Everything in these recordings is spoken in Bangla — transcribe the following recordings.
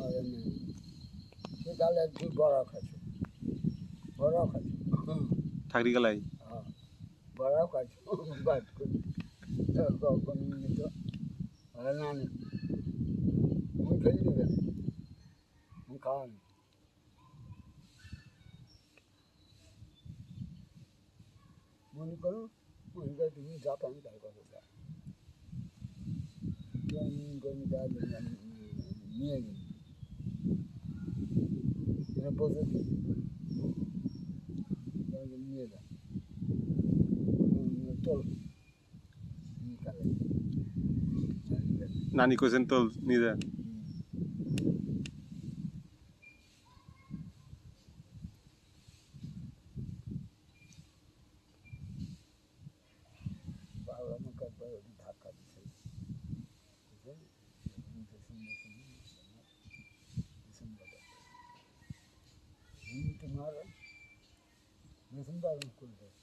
আর এমনি সে তাহলে একটু বড় খাচ্ছে বড় খাচ্ছে ঠাকরি গেলাই বড় খাচ্ছে বাদ করি কখন মনে করো মনে তুমি যাতে আমি তাই কথা যা যা নিয়ে গেলি në pozitiv. Në në njëda. Në tolë. Në kale. Nani, kozën tolë, njëda. পালন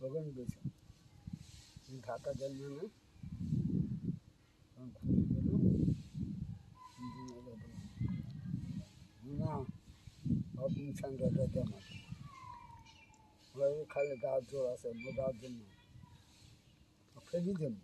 করবে ওখানে বেসন ঢাকা দেন না না তখন খুঁজে গেল না আপনি সঙ্গটা জমা ওই খালি গাছ জোর আছে মোদার জন্য ফেলি দেন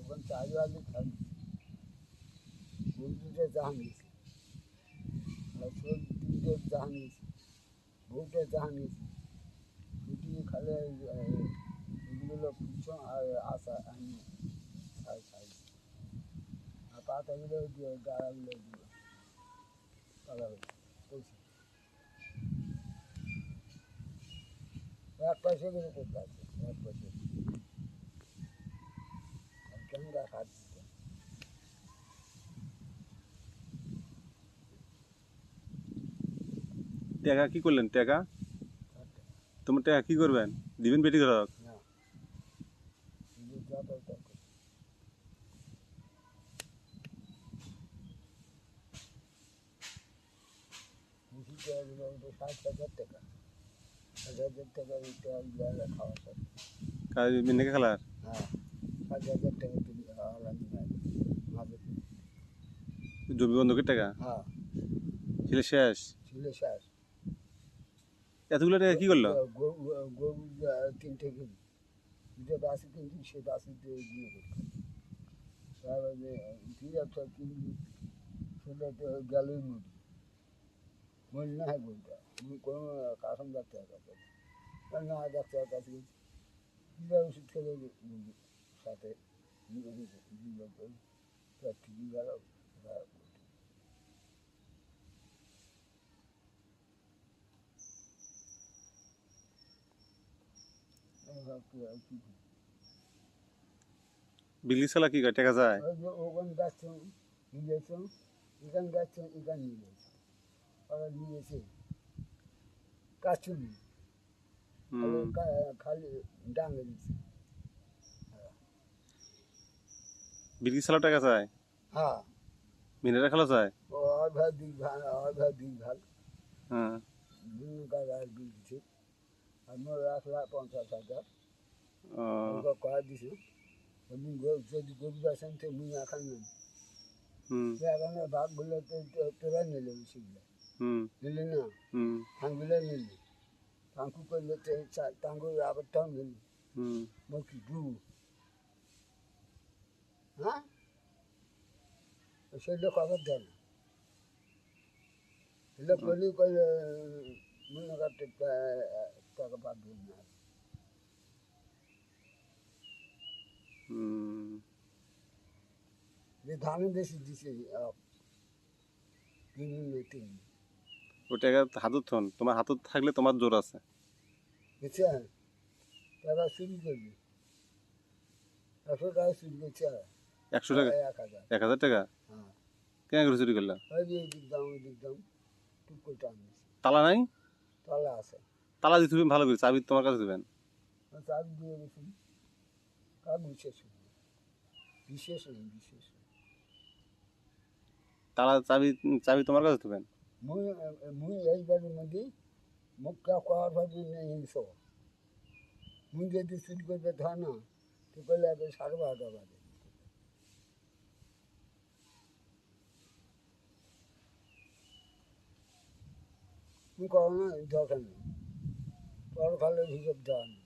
ওখানে চারি আলু খাই জাহাঙ্গীর আর জাহাঙ্গীর বউটা জাহাঙ্গীর ছুটি খালে এগুলো পুছো আর আসা আমি খাই খাই আর পাতাগুলো দিয়ে গাড়াগুলো দিয়ে পালা পয়সা এক পয়সা করে করতে আছে এক পয়সা। আর ক্যামেরা খাচ্ছি টাকা কি করলেন টাকা তোমার টাকা কি করবেন দিবেন বেটি ঘরক না কিন্তু যা দরকার করি। বেশি টাকা দিলে ওটা ষাট হাজার টাকা ষাট হাজার টাকা ওই টাকা দিলে খাওয়া সব কাজ মিন্নাকে খেলার হ্যাঁ ষাট হাজার টাকা তুমি আলাদা নেয় মাঝে জমি বন্ধকের টাকা হ্যাঁ ছিল শেষ ছিল শেষ এতগুলো টাকা কি করল? গরু তিনটে কিনি দুটো বাসি কিনছি সে বিয়ে করতে তারপরে ঠিক আছে কিনবি সেটা তো গেলই মরি মরি না হয় বলতে আমি কোনো, কারণ ডাক্তার কাছে না। ডাক্তার কাছে গেছি। কীরা ওষুধ সাথে গেল কি বিল্লি সালা কি করে টাকা যায় ওই যে ওখানে যাচ্ছ নিয়ে যাচ্ছ এখানে যাচ্ছ এখানে নিয়ে যাচ্ছ ওরা নিয়েছে কাচুনি হুম। খালি ডাঙে দিচ্ছে বিল্লি সালা টাকা যায় হ্যাঁ মিনারা খেলা যায় ও অর্ধা দিক ভালো অর্ধা দিক ভালো হ্যাঁ বিভিন্ন কাজ আর বিল দিচ্ছে আর মোর এক লাখ পঞ্চাশ হাজার ওকে দিছে যদি গরু আসেন তো মুই নেন হুম এখানে ভাগগুলো তো তো- তোরা নিলে সেগুলো নিলি না হুম থাঙ্গুলে নিলি থাঙ্কু করলে তো চা- টাঙ্গু আবারটাও নিলি হুম দু হ্যাঁ সেগুলো খবর দেয় না এগুলো করলে মনে করতে টাকা পাবেন না হুম যে ধানে দিছে হাতত থন তোমার হাতত থাকলে তোমার জোর আছে। বুঝছেন টাকা চুরি করবি একশো টাকা চুরি করছে একশো টাকা? এক হাজার টাকা? হ্যাঁ কেন করে চুরি করলা? ওই যে এদিক দাম ওই দিক দাম টুক টান তালা নাই? তলা আছে। তালা দিতে হবে ভালো করে। চাবি তোমার কাছে দেবেন চাবি দিয়ে কার বিশেষ নেই বিশেষ নেই বিশেষ নেই তালা চাবি চাবি তোমার কাছে থাকবেন মুই মুই এই বাড়ির মধ্যে মুখটা করার ভাবি নেই সব। মুই যদি চুরি করবে ধর না তো করলে আগে সাড়ে বারোটা বাজে তুমি করো না দরকার নেই পরকালের হিসেব দেওয়া নেই।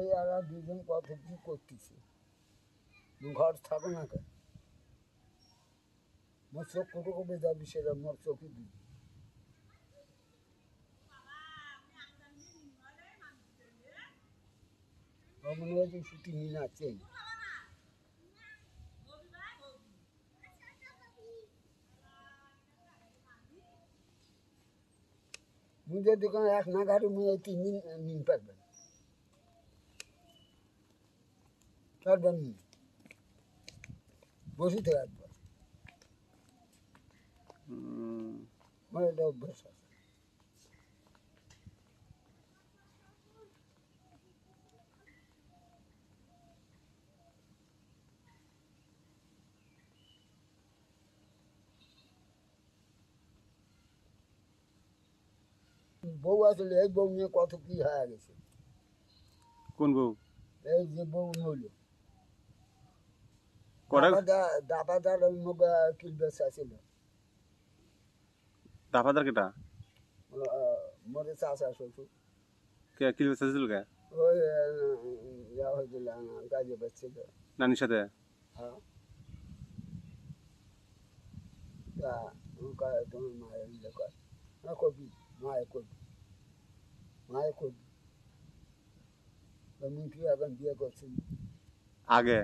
এই দুজন কত কি করতেছে? ঘর থাকো না কেন? মোর চোখ কোটো কবে যাবি সেটা মোর চোখে দিবি মনে হয়েছে শুটিং নিয়ে আছে মুঝে দোকান এক না ঘাটে মুঝে তিন দিন নিন পারবেন। পারবেন বসে থেকে একবার। আমার এটা অভ্যাস আছে। বউ আসলে এই বউ নিয়ে কত কি হয়ে গেছে। কোন বউ? এই যে বউ নইল কটা দাবাদার মুখ কিলবে চাইছিল দাফাদার কেটা? মরে চাষা শ্বশুর কে কি বেঁচেছিল কে? ওই ইয়া হয়েছিল কাজে বেচছিল। নানির সাথে? হ্যাঁ। তা তোমার মায়ের ইয়ে কয়? হ্যাঁ করবি মায়ে করবি মায়ে করবি মুই এখন বিয়ে করছি। আগে?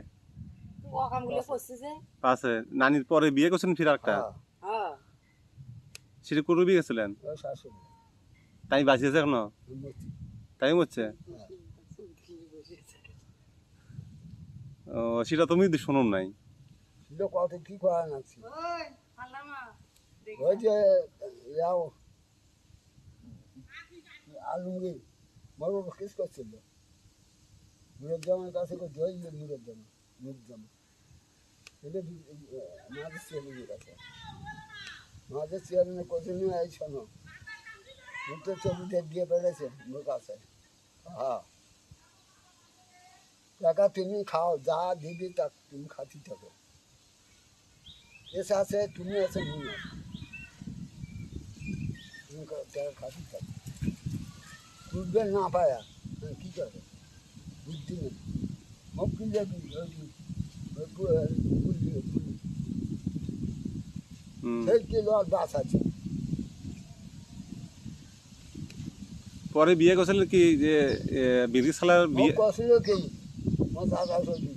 পাশে নানির পরে বিয়ে করছেন ফির একটা হ্যাঁ। হ্যাঁ। সেটা বিয়ে গেছিলেন? তাই বাঁচিয়েছে এখনও? তাই হচ্ছে ও সেটা তুমি শুনুন নাই। কত কি করা নাছি? ওই আল্লামা ওই যে ইয়াও আলমগীর বড় কিস করছিল। মুরজ্জামার কাছে করছে ওই যে মুরজ্জামা মুরজ্জামা। এটা মাঝের চেয়ারম্যানের কাছে মাঝের চেয়ারম্যানের করছে নিয়ে এই শোনো ছবিতে দিয়ে বেড়েছে মোর কাছে হ্যাঁ টাকা তুমি খাও যা দিবি তা তুমি খাতি থাকো এসে আছে তুমি আছে মুই তুমি টাকা খাতি থাকো বুঝবে না পায়া কী করবে বুদ্ধি নেই মুখ কিনলে পরে বিয়ে করছিলেন কি যে বিড়ি সালার মুখ বিয়ে? কষল কি? আমার দাদা সবজি।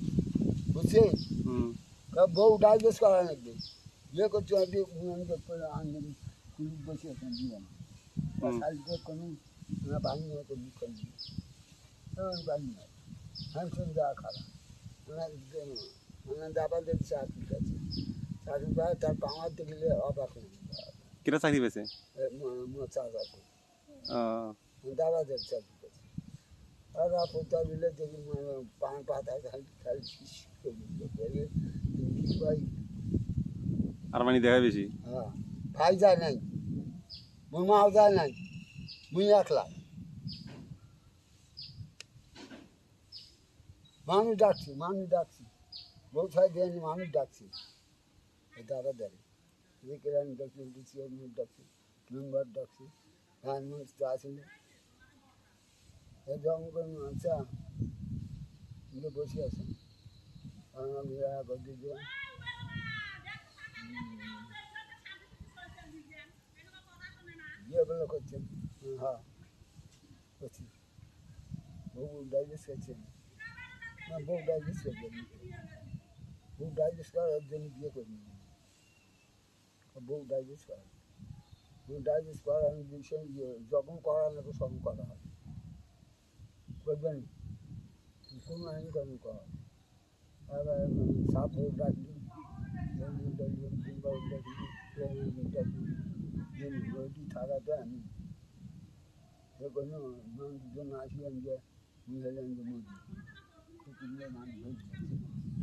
বুঝছে? হুম। কা- বউ ডাইভেস্ট করা নাকি বিয়ে করছে আমি উনানকে করে আনবেন কুলি বসে আছেন দিয়ে হুম। শাড়িতে কোনো না বাঙি হতো মুখ ওই বাঙি হয় হ্যান্ডসম দেওয়া খারাপ। ওনার ওনার দাবাদের চাকরি আছে চাকরি পায় তার পাওয়াতে গেলে অবাক। কেটা চাকরি পেয়েছে? এ ম- ম- চাকরি আছে আর আপত্তা দিলে দেখি পান পাতা খালি খালি করে ভাই। আর মানে দেখা বেশি? হ্যাঁ। ভাই যায় নাই। মাও যায় নাই। মুই একলা। মানুষ ডাকছি মানুষ ডাকছি। বউ ছাই দেয়নি মানুষ ডাকছি এই দাদা দেয় কেরানি ডাকছি চেয়ারম্যান ডাকছি মেম্বার ডাকছি হ্যাঁ মানুষ তো আসেনি এই জঙ্গল আচ্ছা এগুলো বসে আছে আমি করে দিয়ে বিয়েগুলো করছেন হ্যাঁ করছি বউ ডাইজেস্ট করছেন না বউ ডাইজেস্ট করবেন বউ ডাইজেস্ট করার জন্য বিয়ে করবেন বউ ডাইজেস্ট করা বউ ডাইজেস্ট করার বিষয় ইয়ে, যখন করা লাগে তখন করা হয় করবেন কোনো আইন কানুন করা সাপ ওইটি থাকাতে আমি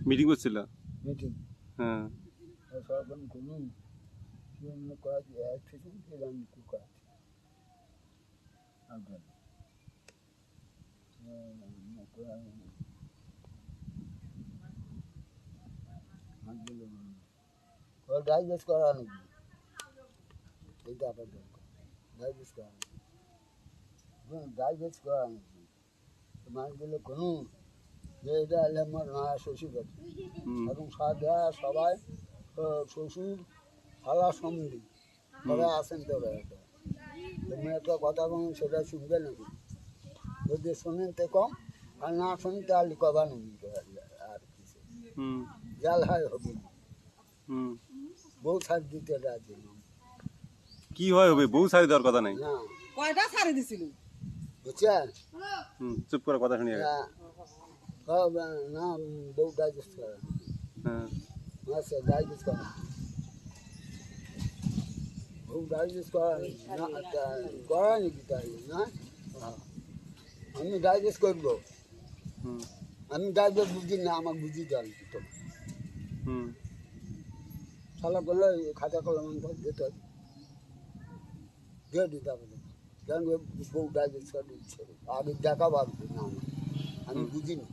মিটিং করছিল? মিটিং হ্যাঁ। সরকার কোনো সে মনে করা যে এক থেকে সেরকম কুকা আপনার ও ডাইজেস্ট করা নাকি এইটা আপনার দরকার ডাইজেস্ট করা ডাইজেস্ট করা নাকি মানুষগুলো কোনো যে এটা আমার না শ্বশুর আছে এবং সাদা সবাই শ্বশুর খালা সঙ্গী সবাই আসেন তো এটা তুমি একটা কথা বলুন সেটা শুনবে নাকি? যদি শোনেন তো কম আর না শুনি তাহলে কবা নাকি? আর কিছু। হুম। জাল হয় হবে হুম। বউ ছাড় দিতে রাজি। কি হয় হবে? বউ সারি দেওয়ার কথা নাই? না। কয়টা ছাড়ি দিছিল? বুঝছেন? চুপ করে কথা শুনি আগে না ক- না বউ ডাইজেস্ট করে আচ্ছা ডাইজেস্ট করে বউ ডাইজেস্ট করা না তা- করা নাকি না হ্যাঁ। আমি ডাইজেস্ট করব হুম আমি ডাইজেস্ট বুঝি না আমার বুঝি দেন তো সালা করলে খাতা কলম দিতে হবে দিয়ে দিতে হবে কেন বউ ডাইজেস্ট করে দিচ্ছে আগে দেখা ভাবছি না আমি বুঝি না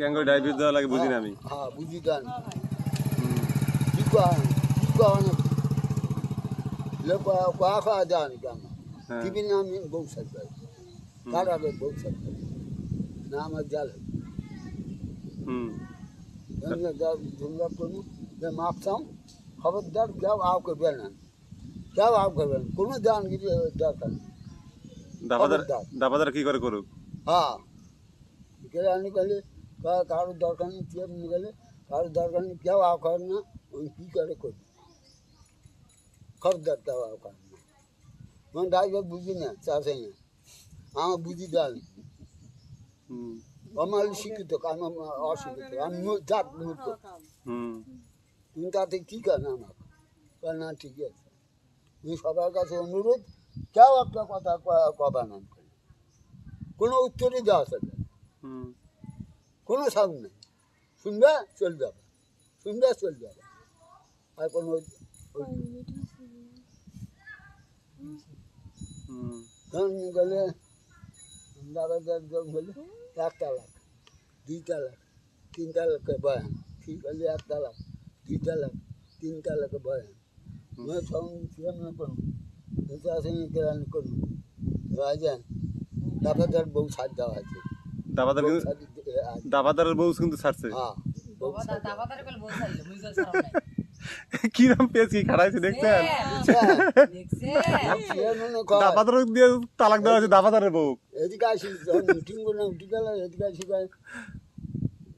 কেন করে ডায়াবেটিস দেওয়া লাগে বুঝি না আমি? হ্যাঁ বুঝি দেন হুম। কি করা কি না লোক কয়া খাওয়া দেন কেন হ্যাঁ। টিভি না আমি বউ সাথে তার আগে বউ সাথে না আমার জাল হুম। তোমরা কোনো যে মাপতাম খবরদার কেউ আও করবে না। কেউ আও করবে না। কোনো কিছু দরকার। দাবাদার। দাবাদার কি করে করুক? হ্যাঁ। কেরানি কারোর দরকার নেই কেউ নিয়ে গেলে কারোর দরকার নেই কেউ আও না ওই কী করে করবে? খবরদার কেউ আও করে না। মানে ড্রাইভার বুঝি না চাষে না। আমার বুঝি হুম। আমার শিক্ষিত আমি অশিক্ষিত আমি জাত মূর্খ। তুমি তাতে কী কেন আমার? না ঠিকই আছে। তুমি সবার কাছে অনুরোধ কেউ একটা কথা কবা না কোনো উত্তরই দেওয়া যাবে। হুম। কোনো সাউন্ড নেই। শুনবে চলবে আবার। শুনবে চলবে আবার। আর কোনো গান গেলে দাদা দশজন হলে এক তালাক দুই তালাক তিন তালাকে বয়ান। ঠিক হলে একটা লাখ দুইটা লাখ তিনটা লাখে বয়ান। নয় সাউন্ড না বউ সাজ দেওয়া আছে আছে দাবাদারের বউ কিন্তু ছাড়ছে। হ্যাঁ কিরম পেয়েছি? খাড়াইছে দেখছেন? কর, দাবাদার দিয়ে তালাক দেওয়া আছে দাবাদারের বউ। এদিকে আসি মিটিং করলাম উঠে গেল এদিকে আসি কয়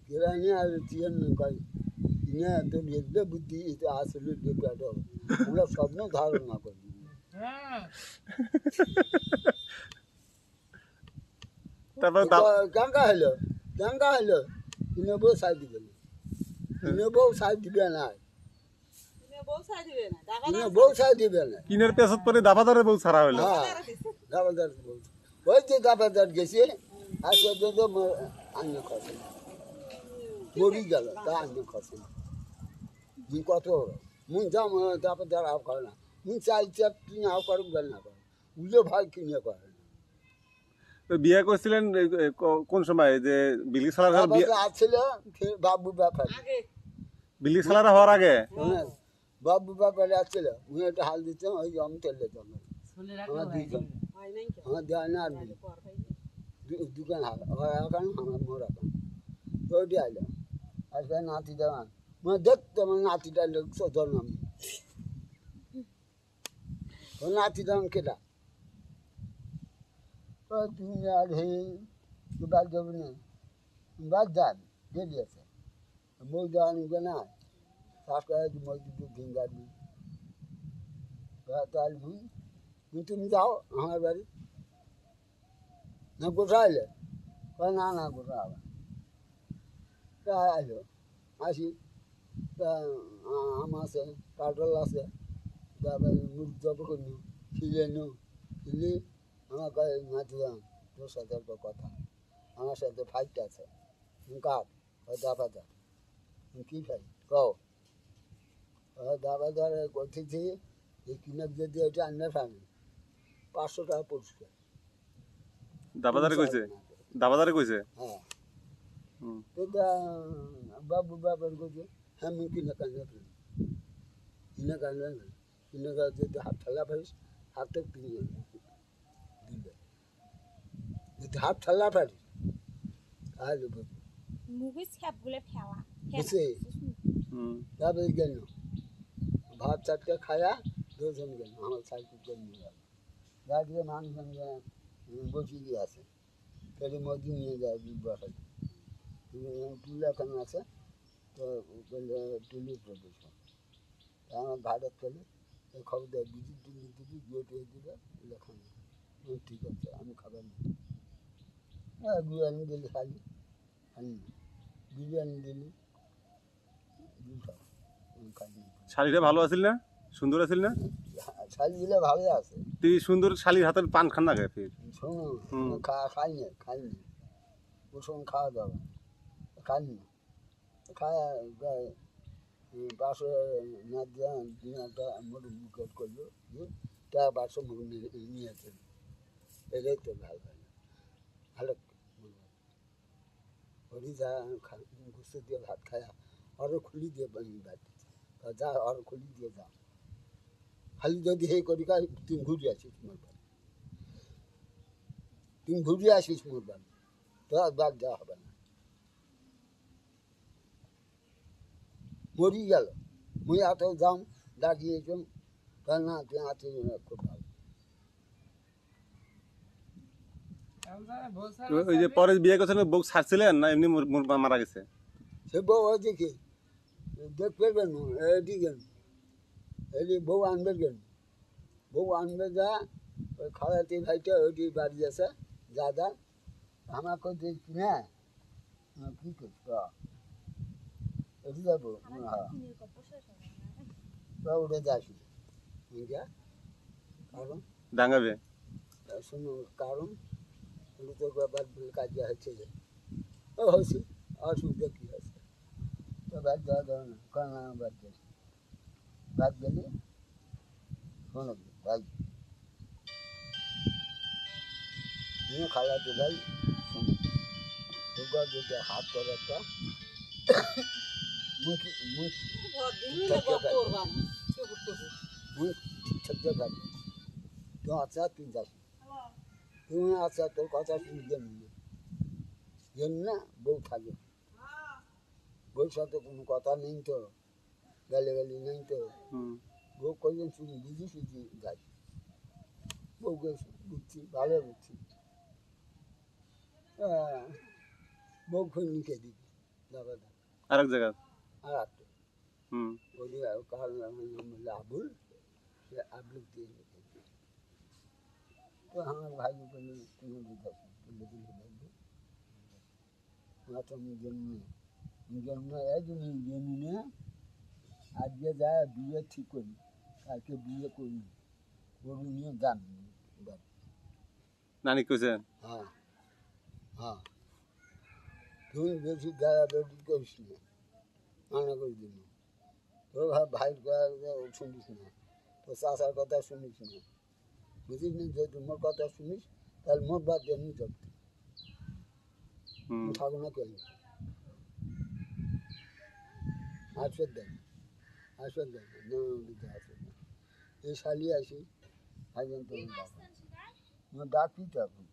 কেরানি আর চিয়েন কয় ইনে তো দেখবে বুদ্ধি এটা আসলে দেখবে এটা আমরা স্বপ্ন ধারণা করি। তারপর দা- হলো কেঙ্কা হলো ইনে বউ সাজ দিবে না ইনে বউ সাজ দিবে না বউ ইনে বউ সাজ দিবে না কিনের পেছত পরে দাবাদারের বউ ছাড়া হলো দাবাদার বলছে ওই যে দাবাদার গেছে আর সে তো আন্য খসে মরি গেল তা আন্য খসে মুই কত মুই যাম দাবাদার আও করে না মুই চাই চার কিনে আও করুক গেল না করে উলে ভাই কিনে করে তো বিয়ে করছিলেন কোন সময়? যে বিলি সালার ফের বাবু ব্যাপার। বিলি সালার হওয়ার আগে? শোনেন বাবু ব্যাপারে আসছিল মুই একটা হাল দিতাম ওই জম তেলে জম শুনে আমার দুইজন। হয় আমার দেওয়া না আর দোকান হাল আমার এখন আমার মোর এখন। তো ওটি আইলো। নাতি দেওয়ান মানে দেখতো আমার নাতিটা লোক আমি ও নাতি দেওয়ান কেটা তুমি আর হে বাদ যাবি না বাদ যান দেরি আছে মই দেওয়ান গে না করে মই দুটো দিন গাড়ি তাহলে মুই তুমি যাও, আমার বাড়ি। না গোসাইলে? না না গোসা হবে তা আইলো, আসি। তা, আম আছে কাটল আছে, তারপরে মুখ জব করল খিলে নো খিলি আমার কাছে নাচলাম তোর সাথে একটা কথা। আমার সাথে ফাইট আছে। কার? দাবা দার কি ফাইট কও। দাবা দার করতেছি এই কিনার যদি এটা আন্না ফ্যামি পাঁচশো টাকা পড়ছে দাবাদারে কইছে? দাবাদারে কইছে? হ্যাঁ। এটা বাবু বাবার কাছে হ্যাঁ আমি কিনে কান্না ফেলি কিনে কান্না ফেলি কিনে যদি হাত ঠেলা ফেলিস হাতে কিনে হাত ঠেলা ফেলিস তাহলে বুঝবি মুভিস খ্যাপগুলো ফেলা বুঝছি তারপরে গেল ভাত চারটে খায়া দুজন গেল আমার সাইকেল করে নিয়ে গেল গাড়িতে মানুষজন বসিয়ে দিয়ে আছে ফেরি মধ্যে নিয়ে যায় বসাই টুল এখন আছে তো বললে টুলি প্রবেশ আমার ভাড়ার চলে খবর দেয় বিদ্যুৎ টুলি দিবি গিয়ে টুয়ে দিবে লেখা ঠিক আছে আমি খাবার নেই বিরিয়ানি দিলি খালি। খালি। বিরিয়ানি দিলি। শালিটা ভালো আছিল না? সুন্দর আছিল না? শালি দিলে ভালো আছে। তুই সুন্দর শালির হাতের পান খান না ফির শোনো খাই না খাই না। ওর খাওয়া দাওয়া খাই না। উম, পাঁচশো না দিয়ে দিন একটা মোট বুকেট করল দিয়ে টাকা পাঁচশো নিয়ে নিয়েছে এটাই তো ভালো ওরি যা ঘুষে দিয়ে ভাত খায়া আরও খুলি দিয়ে বানিয়ে ভাত দিচ্ছে তা যা আরও খুলি দিয়ে যা খালি যদি হে করি কাজ তুই ঘুরে আসিস মোর বাড়ি তুই ঘুরে আসিস মোর বাড়ি তো আর বাদ দেওয়া হবে না মরি গেল মুই এত যাম ডাকিয়েছুম তা না তুই আতে খুব ভালো ওই- ওই যে পরে বিয়ে করছেন বউ ছাড়ছিলেন না এমনি মোর- গেছে? সে বউ ওই দেখি দেখবে কেন? এদিকে এদি বউ আনবে কেন? বউ আনবে যা ওই খাওয়াতে ভাইটা ওইটি বাড়ি আছে দাদা। আমাকে দেখছি না হ্যাঁ, কি করছ এটি যাব হ্যাঁ? উঠে যাসি কারণ? ডাঙ্গাবে? শুনো কারণ এটা তো ব্যাপার কাজ হচ্ছে যে। ও হয়েছে। অসুবিধা কী আছে তো বাদ দেওয়া দেওয়া না। কারণ বাদ গেছে বাদ গেলে শোনো ভাই। তুমি খালাতে ভাই শোনো তোর যদি হাত করে একটা মুখ মুখ তো আচ্ছা তুই যাস তুমি আচ্ছা তোর কথা শুনে গেল গেল না বউ থাকে। বউর সাথে কোনো কথা নেই তো গালি গালি নেই তো। বউ কজন শুনি বুঝি শুঝি যাই। বউকে বুঝছি ভালো বুঝছি। বউ খুন নিকে দিবি। দাদা আরেক জায়গা আর একটা হুম। বলি কার নাম হলো আবুল? সে আবুল দিয়ে বুঝাচ্ছি বলে দিলে বলবে। না তো নিজের মেয়ে নিজের মেয়ে এই যে নিজে নিয়ে আজকে যা বিয়ে ঠিক করি কালকে বিয়ে করি গরু নিয়ে যান। নানি কইছেন? হ্যাঁ হ্যাঁ। তুমি বেশি বেশি করিস না মানা করে দিন তোর ভাই কথা শুনিস না তোর চাষার কথা শুনিস না। বুঝিস না যদি মোর কথা শুনিস তাহলে মোর বাদ দিয়ে নিয়ে যাবি হুম। থাকো না কেন? আসবে দেন আসবে দেন দিতে আসবে না। এই শালি আসি হাইজেন তো ডাকা ডাকি তো এখন।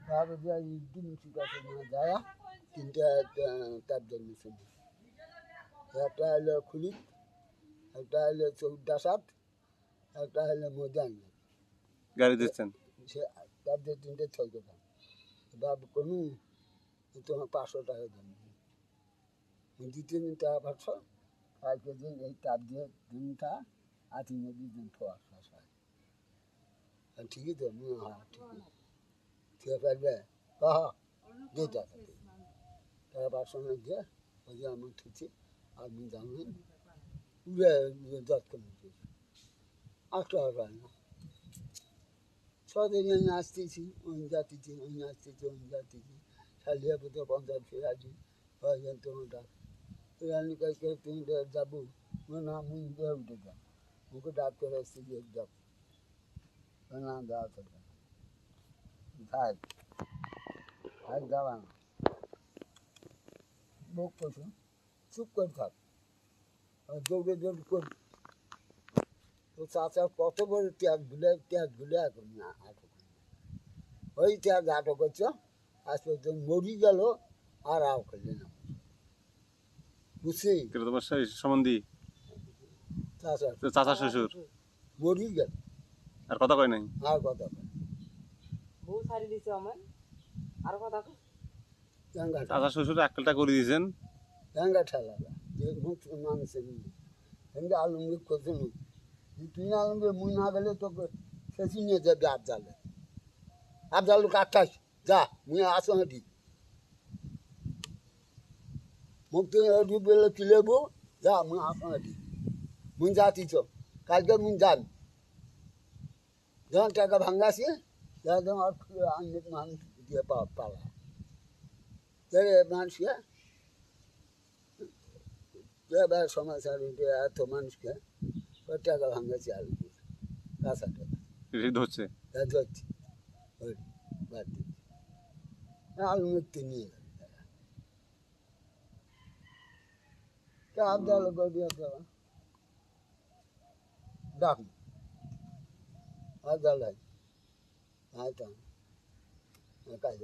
তারপরে দিন ঠিক আছে না যায় তিনটা তার জন্য শুনি একটা হলো খুলিত একটা হলো চৌদ্দা সাত একটা হলো মজান গাড়ি দিচ্ছেন? তাদের তিনটে ছয় টাকা বাবু কোনো তোমার পাঁচশো টাকা দেন দ্বিতীয় দিন টাকা পাঁচশো কালকে দিন এই তার দিয়ে দিনটা আর তিন দিন ঠোয়া শাসা ঠিকই তো হ্যাঁ ঠিকই। ঠিক পারবে হ্যাঁ দিয়ে টাকা টাকা পাঁচশো না দিয়ে ওই যে আমি ঠিকছি আপনি জানেন উড়ে যত কমে আসতে হবে না। আমি আসতেছি ওই যাতেছি ওই আসতেছি ওই যাতেছি শালিয়া পুতো পঞ্চায়েত ফিরে আসি হয়ে তোমার রানি কাছে তুমি যাব না আমি উঠে যাও ওকে ডাক করে এসে দিয়ে যাও না যাওয়া তো থাক থাক যাওয়া না মুখ পশু চুপ করে থাক আর দৌড়ে দৌড় কর তো চাচা কত বড় ত্যাগ ভুলে ত্যাগ ভুলে এখন না আটক ওই ত্যাগ আটক হচ্ছ আজ পর্যন্ত মরি গেল আর আও করলে না। বুঝছি? সম্বন্ধী? চাচা। তো চাচা শ্বশুর? মরি গেল। আর কথা কয় নাই? আর কথা কয় বউ ছাড়ি দিছে আমার আর কথা কই চাচা শ্বশুর আক্কেলটা করে দিয়েছেন? গঙ্গা ঠেলা। যে মুখ মানুষের আলমগীর করতে নি তুই মুই না গেলে তোকে শেষই নিয়ে যাবে আবজালে আবজালু কাটাস যা মুই আসো হাঁটি। মুখ তুই হাঁটি বেলে কিলেবো যা মুই আসো হাঁটি। মুই যাতিছ কালকে মুই যান। যখন টাকা ভাঙ্গাছি আর অনেক মানুষ দিয়ে পালা। মানুষকে? সমাচার এত মানুষকে? টাকা ভাঙাচ্ছে আলু কাঁচা টাকা। তা ধরছি। ওই বাদ দিচ্ছি। আলু মিথ্যে নিয়ে তা আবদাল দিয়ে দেওয়া ডাক। আবদাল হয় হ্যাঁ কাজ